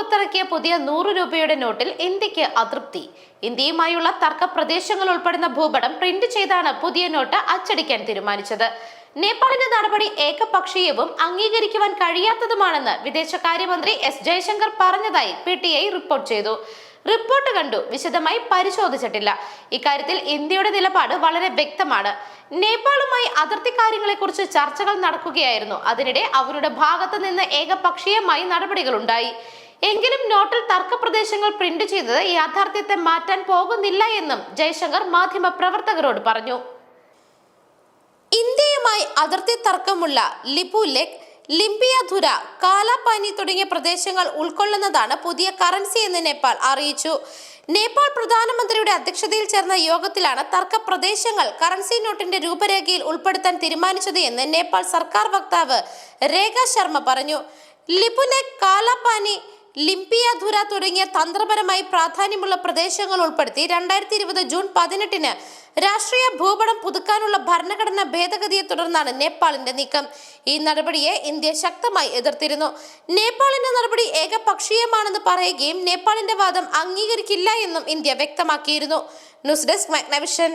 പുറത്തിറക്കിയ പുതിയ നൂറ് രൂപയുടെ നോട്ടിൽ ഇന്ത്യയ്ക്ക് അതൃപ്തി. ഇന്ത്യയുമായുള്ള തർക്ക പ്രദേശങ്ങൾ ഉൾപ്പെടുന്ന ഭൂപടം പ്രിന്റ് ചെയ്താണ് പുതിയ നോട്ട് അച്ചടിക്കാൻ തീരുമാനിച്ചത്. നേപ്പാളിന്റെ നടപടി ഏകപക്ഷീയവും അംഗീകരിക്കുവാൻ കഴിയാത്തതുമാണെന്ന് വിദേശകാര്യമന്ത്രി എസ് ജയശങ്കർ പറഞ്ഞതായി പി ടി ഐ റിപ്പോർട്ട് ചെയ്തു. റിപ്പോർട്ട് കണ്ടു വിശദമായി പരിശോധിച്ചിട്ടില്ല. ഇക്കാര്യത്തിൽ ഇന്ത്യയുടെ നിലപാട് വളരെ വ്യക്തമാണ്. നേപ്പാളുമായി അതിർത്തി കാര്യങ്ങളെക്കുറിച്ച് ചർച്ചകൾ നടക്കുകയായിരുന്നു. അതിനിടെ അവരുടെ ഭാഗത്ത് നിന്ന് ഏകപക്ഷീയമായി നടപടികളുണ്ടായി. എങ്കിലും നോട്ടിൽ തർക്കപ്രദേശങ്ങൾ പ്രിന്റ് ചെയ്തത് യാഥാർത്ഥ്യത്തെ മാറ്റാൻ പോകുന്നില്ല എന്നും ജയശങ്കർ മാധ്യമ പ്രവർത്തകരോട് പറഞ്ഞു. ഇന്ത്യയുമായി അതിർത്തി തർക്കമുള്ള ലിപു ലെക് ലിംപിയധുര കാലാപാനി തുടങ്ങിയ പ്രദേശങ്ങൾ ഉൾക്കൊള്ളുന്നതാണ് പുതിയ കറൻസി എന്ന് നേപ്പാൾ അറിയിച്ചു. നേപ്പാൾ പ്രധാനമന്ത്രിയുടെ അധ്യക്ഷതയിൽ ചേർന്ന യോഗത്തിലാണ് തർക്ക പ്രദേശങ്ങൾ കറൻസി നോട്ടിന്റെ രൂപരേഖയിൽ ഉൾപ്പെടുത്താൻ തീരുമാനിച്ചത് എന്ന് നേപ്പാൾ സർക്കാർ വക്താവ് രേഖ ശർമ്മ പറഞ്ഞു. ലിപുലെക് കാലാപാനി ലിംപിയധുര തുടങ്ങിയ തന്ത്രപരമായി പ്രാധാന്യമുള്ള പ്രദേശങ്ങൾ ഉൾപ്പെടുത്തി രണ്ടായിരത്തി ഇരുപത് ജൂൺ പതിനെട്ടിന് രാഷ്ട്രീയ ഭൂപടം പുതുക്കാനുള്ള ഭരണഘടനാ ഭേദഗതിയെ തുടർന്നാണ് നേപ്പാളിന്റെ നീക്കം. ഈ നടപടിയെ ഇന്ത്യ ശക്തമായി എതിർത്തിരുന്നു. നേപ്പാളിന്റെ നടപടി ഏകപക്ഷീയമാണെന്ന് പറയുകയും നേപ്പാളിന്റെ വാദം അംഗീകരിക്കില്ല എന്നും ഇന്ത്യ വ്യക്തമാക്കിയിരുന്നു. News desk Magnavision.